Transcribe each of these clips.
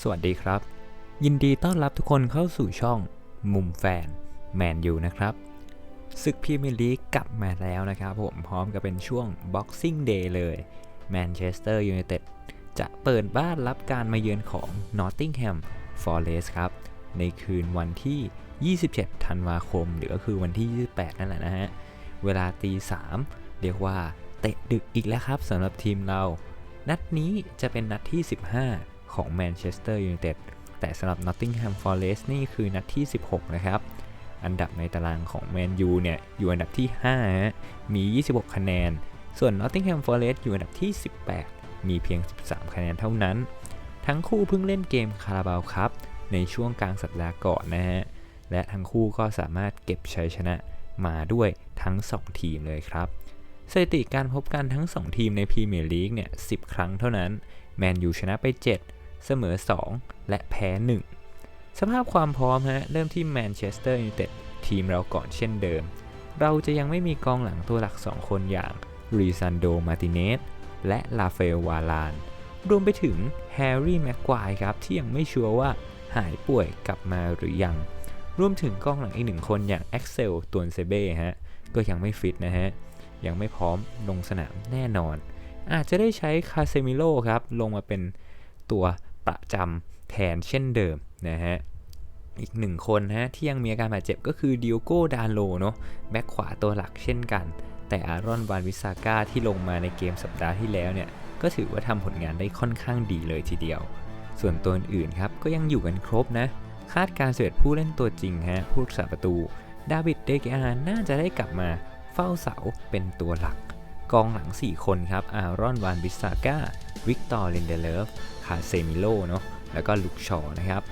สวัสดีครับ ยินดีต้อนรับทุกคนเข้าสู่ช่อง มุมแฟนแมนยูนะครับศึกพรีเมียร์ลีกกลับมาแล้วนะครับ ผมพร้อมกับเป็นช่วง Boxing Day เลยแมนเชสเตอร์ยูไนเต็ดจะเปิดบ้านรับการมาเยือนของ Nottingham Forest ครับ ในคืนวันที่ 27 ธันวาคม หรือก็คือวันที่ 28 นั่นแหละนะฮะ เวลาตี 3 เรียกว่าเตะดึกอีกแล้วครับสำหรับทีมเรา นัดนี้จะเป็นนัดที่ 15 ของแมนเชสเตอร์ยูไนเต็ดแต่สำหรับ Nottingham Forest นี่คือนัดที่ 16 นะครับ อันดับในตารางของแมนยูเนี่ยอยู่อันดับที่5ฮะมี 26 คะแนน ส่วน Nottingham Forest อยู่อันดับที่ 18 มีเพียง 13 คะแนนเท่านั้น ทั้งคู่เพิ่งเล่นเกมคาราบาวครับ ในช่วงกลางสัปดาห์ก่อนนะฮะ และทั้งคู่ก็สามารถเก็บชัยชนะมาด้วยทั้ง 2 ทีมเลยครับสถิติการพบกันทั้ง 2 ทีมในพรีเมียร์ลีกเนี่ย 10 ครั้งเท่านั้น แมนยูชนะไป 7 เสมอ 2 และแพ้ 1 สภาพความพร้อมฮะเริ่มที่แมนเชสเตอร์ยูไนเต็ดทีมเราก่อนเช่นเดิม เราจะยังไม่มีกองหลังตัวหลัก 2 คนอย่างรีซันโดมาติเนสและลาเฟลวาลาน รวมไปถึงแฮร์รี่แม็กควายครับ ที่ยังไม่ชัวร์ว่าหายป่วยกลับมาหรือยัง รวมถึงกองหลังอีกหนึ่งคนอย่างแอ็กเซลตวนเซเบ้ฮะก็ยังไม่ฟิตนะฮะ ยังไม่พร้อมลงสนามแน่นอน อาจจะได้ใช้คาเซมิโลครับ ลงมาเป็นตัว ประจำแทนเช่นเดิมนะฮะอีกหนึ่งคนฮะที่ยังมีอาการบาดเจ็บก็คือดิโอโกดาโลเนาะแบ็คขวาตัวหลักเช่นกัน แต่อารอนวานวิสาก้าที่ลงมาในเกมสัปดาห์ที่แล้วเนี่ยก็ถือว่าทำผลงานได้ค่อนข้างดีเลยทีเดียว ส่วนตัวอื่นครับก็ยังอยู่กันครบนะ คาดการเสด็จผู้เล่นตัวจริงฮะผู้รักษาประตู ดาวิดเดกอาน่าจะได้กลับมาเฝ้าเสาเป็นตัวหลัก กองหลัง 4 คนครับ อารอน วานบิสซาก้า วิกตอร์ลินเดเลฟ คาเซมิโลเนาะ แล้วก็ลุกชอนะครับ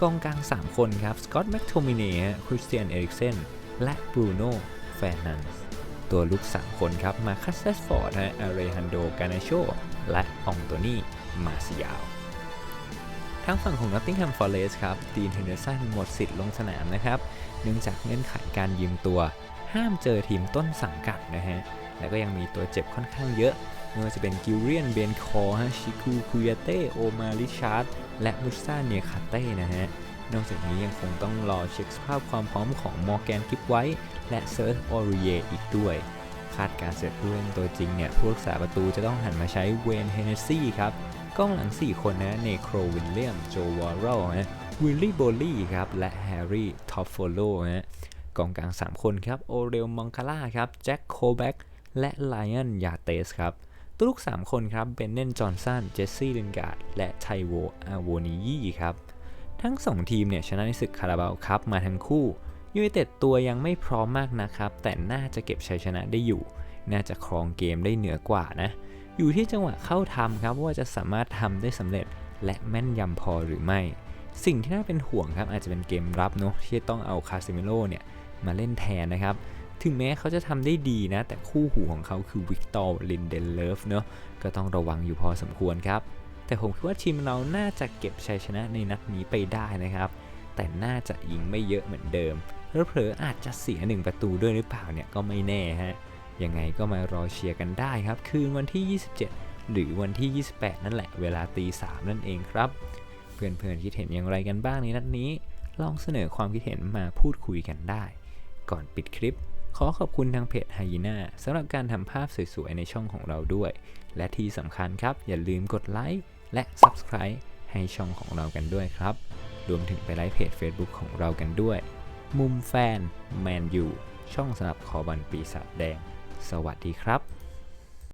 กองกลาง 3 คนครับ สกอตต์แมคโทมิเน่คริสเตียน เอริกเซน และบรูโน่ แฟร์นันส์ตัวลุก 3 คนครับ มาคัสเซสฟอร์ดฮะอาเรฮันโด กานาโช และองโตนี่ มาซิยาว ทางฝั่งของ Nottingham Forest ครับ ดีนเฮนเดอร์สันหมดสิทธิ์ลงสนามนะครับ เนื่องจากเงื่อนไขการยืมตัว ห้ามเจอทีมต้นสังกัดนะฮะ แล้วก็ยังมีตัวเจ็บค่อนข้างเยอะไม่ว่าจะเป็นกิลเรียนเบนคอฮะชิคูคุยาเต้โอมาริชาร์ดและมุสซาเนียคาเต้นะฮะนอกจากนี้ยังคงต้องรอเช็คสภาพความพร้อมของมอร์แกนกิฟไว้และเซิร์ชออริเยอีกด้วย คาดการเสร็จผู้เล่นตัวจริงเนี่ยผู้รักษาประตูจะต้องหันมาใช้เวนเฮเนซี่ครับกล้องหลัง 4 คนนะเนโครวิลเลียม โจวอร์โรนะวิลลี่โบลี่ครับ และแฮร์รี่ท็อปโฟโลนะกองกลาง 3 คนครับ โอเรลมองคาร่าครับ แจ็คโคแบ็ก และไลออนยาเตสครับตัวลูก 3 คนครับเบนเนนจอห์นสันเจสซี่ลินการ์ดและไทโวอาโวนิยี่ครับทั้ง 2 ทีมเนี่ยชนะในศึกคาราบาวครับมาทั้งคู่ยูไนเต็ดตัวยังไม่พร้อมมากนะครับ แต่น่าจะเก็บชัยชนะได้อยู่ น่าจะครองเกมได้เหนือกว่านะ อยู่ที่จังหวะเข้าทำครับว่าจะสามารถทำได้สำเร็จ และแม่นยำพอหรือไม่ สิ่งที่น่าเป็นห่วงครับอาจจะเป็นเกมรับเนาะที่ต้องเอาคาซิเมโลเนี่ยมาเล่นแทนนะครับ ถึงแม้เขาจะทำได้ดีนะ แต่คู่หูของเขาคือวิกตอร์ลินเดนเลฟเนาะก็ต้องระวังอยู่พอสมควรครับ แต่ผมคิดว่าทีมเราน่าจะเก็บชัยชนะในนัดนี้ไปได้นะครับ แต่น่าจะยิงไม่เยอะเหมือนเดิมเผลอๆอาจจะเสียหนึ่งประตูด้วยหรือเปล่าเนี่ยก็ไม่แน่ฮะยังไงก็มารอเชียร์กันได้ครับ คืนวันที่ 27 หรือวันที่ 28 นั่นแหละเวลาตีสามนั่นเองครับ เพื่อนๆคิดเห็นอย่างไรกันบ้างในนัดนี้ ลองเสนอความคิดเห็นมาพูดคุยกันได้ ก่อนปิดคลิป ขอขอบคุณทางเพจไฮยีน่าสำหรับการทำภาพสวยๆ ในช่องของเราด้วย และที่สำคัญครับ อย่าลืมกดไลค์และ Subscribe ให้ช่องของเรากันด้วยครับ รวมถึงไปไลค์เพจ Facebook ของเรากันด้วย มุมแฟนแมนยูช่องสำหรับคอบอลปีศาจแดง สวัสดีครับ